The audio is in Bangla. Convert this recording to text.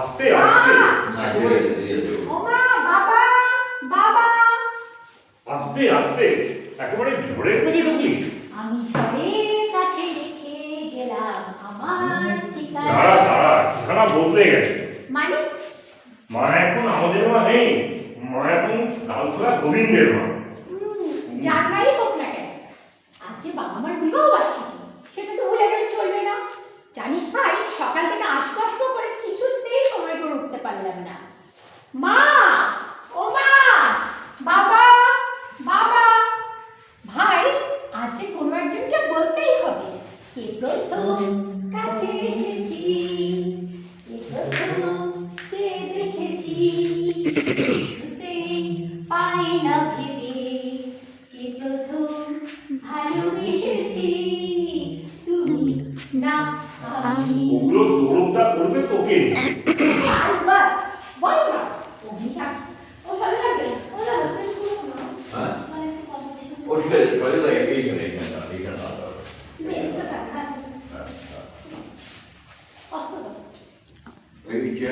আস্তে আস্তে। ওমা বাবা বাবা আস্তে আস্তে একেবারে ঝড়ের পেজে ঢুকলি আমি ঝড়ের কাছে রেখে গেলাম আমার ঠিকানা দাঁড়া দাঁড়া ঠিকানা বদলে গেছে মানে মা এখন আমাদের মা নেই মা এখন লালখোলা গোবিন্দের মা যার বাড়ি হোক না কেন আজ যে বাবা আমার বিবাহ বার্ষিকী সেটা তো ভুলে গেলে চলবে না জানিস ভাই সকাল থেকে আসব পারলাম না। মা! ও মা! বাবা! বাবা! ভাই কোনো একজনকে বলতেই হবে। কে প্রথম কাছে এসেছি। কে প্রথম কে দেখেছি? পাই না ভেবে। কে প্রথম ভালোবেসেছি তুমি না আমি। ওগুলো করবে তোকে। 我觉得说这个给你那个啥，没看啥的。没，这敢看。啊啊。哦，这个。